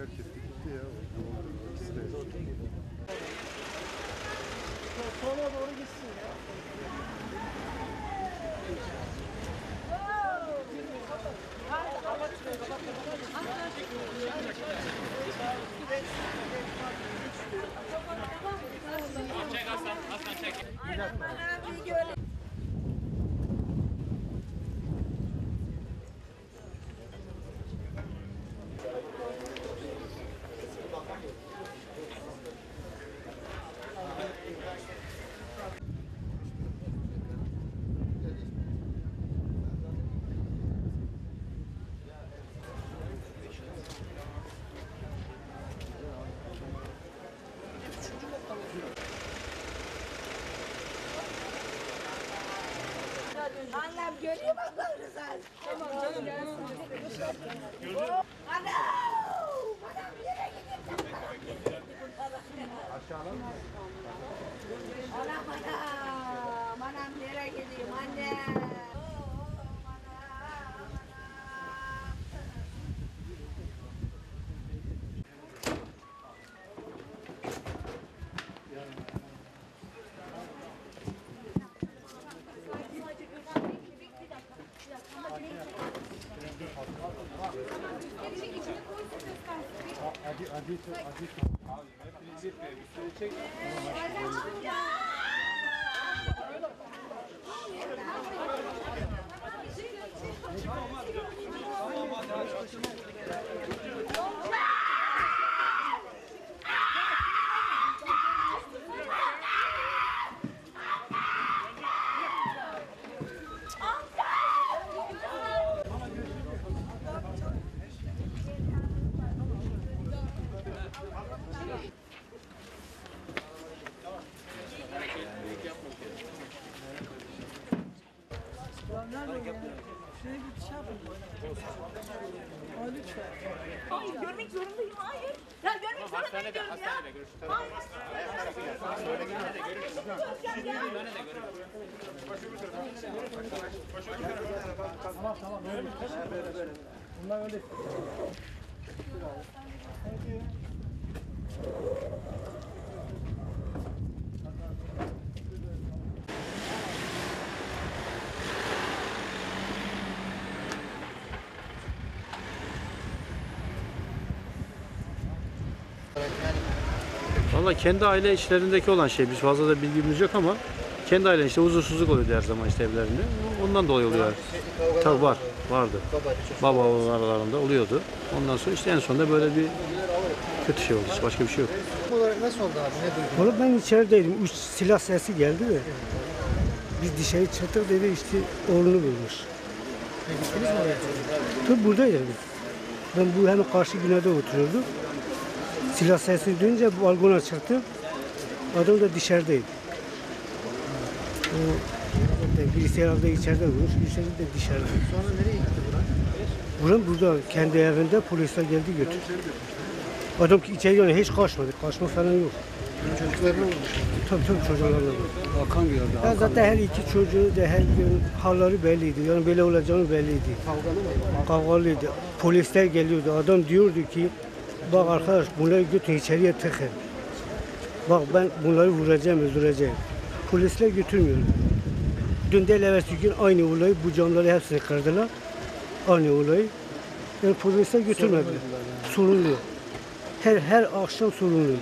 Terk etti gitti ya. İkisi de. Sola doğru gitsin ya. Annem görüyor mu Rıza? Tamam canım gelsin. Anam! Anam nereye gidiyorsun? Aşağıdan mı? Anam! Anam nereye gideyim anne? Oğlum anam! Anam! Hadi hadi hadi. Şuraya bir şey yapın. Aa, lütfen. Hayır görmek zorundayım hayır. Ya görmek zorundayım diyorum ya. Hayır. Tamam tamam böyle böyle. Bunlar öyle. Thank you. Valla kendi aile içlerindeki olan şey biz fazla da bilgimiz yok ama kendi aile işte huzursuzluk oluyordu her zaman işte evlerinde. Ondan dolayı oluyor. Tabii var, vardı. Baba oğul aralarında oluyordu. Ondan sonra işte en sonunda böyle bir kötü şey oldu. Başka bir şey yok. olarak nasıl oldu abi? Ne duydun? Valla ben içerideydim. Üç silah sesi geldi de. Biz dışarı çıktık dedi işte oğlunu vurmuş. E, gittiniz mi oraya? Tabi buradaydım. Ben bu hemen karşı binada oturuyordum. Silah sesi duyunca balkona çıktım. Adam da dışarıdaydı. O birisi herhalde içeride vurmuş, birisi de dışarıda. Sonra nereye gitti Burak? Buram burada kendi evinde polisler geldi götürdü. Adam ki içeri yani hiç kaçmadı. Kaçma falan yok. Çocuklarını vurmuş. Tabii tabii çocuklarla var. Hakan gördü. Ya zaten her iki çocuğu da her gün halleri belliydi. Yani böyle olacağını belliydi. Kavgalı mı? Kavgalıydı. Polisler geliyordu. Adam diyordu ki bak arkadaş bunları götür içeriye tıkın. Bak ben bunları vuracağım, öldüreceğim. Polisler götürmüyordu. Dün de evvelsi gün aynı olayı, bu camları hepsini kırdılar. Aynı olayı. Yani polisler götürmediler. Sorunlu. Her her akşam sorunluydu.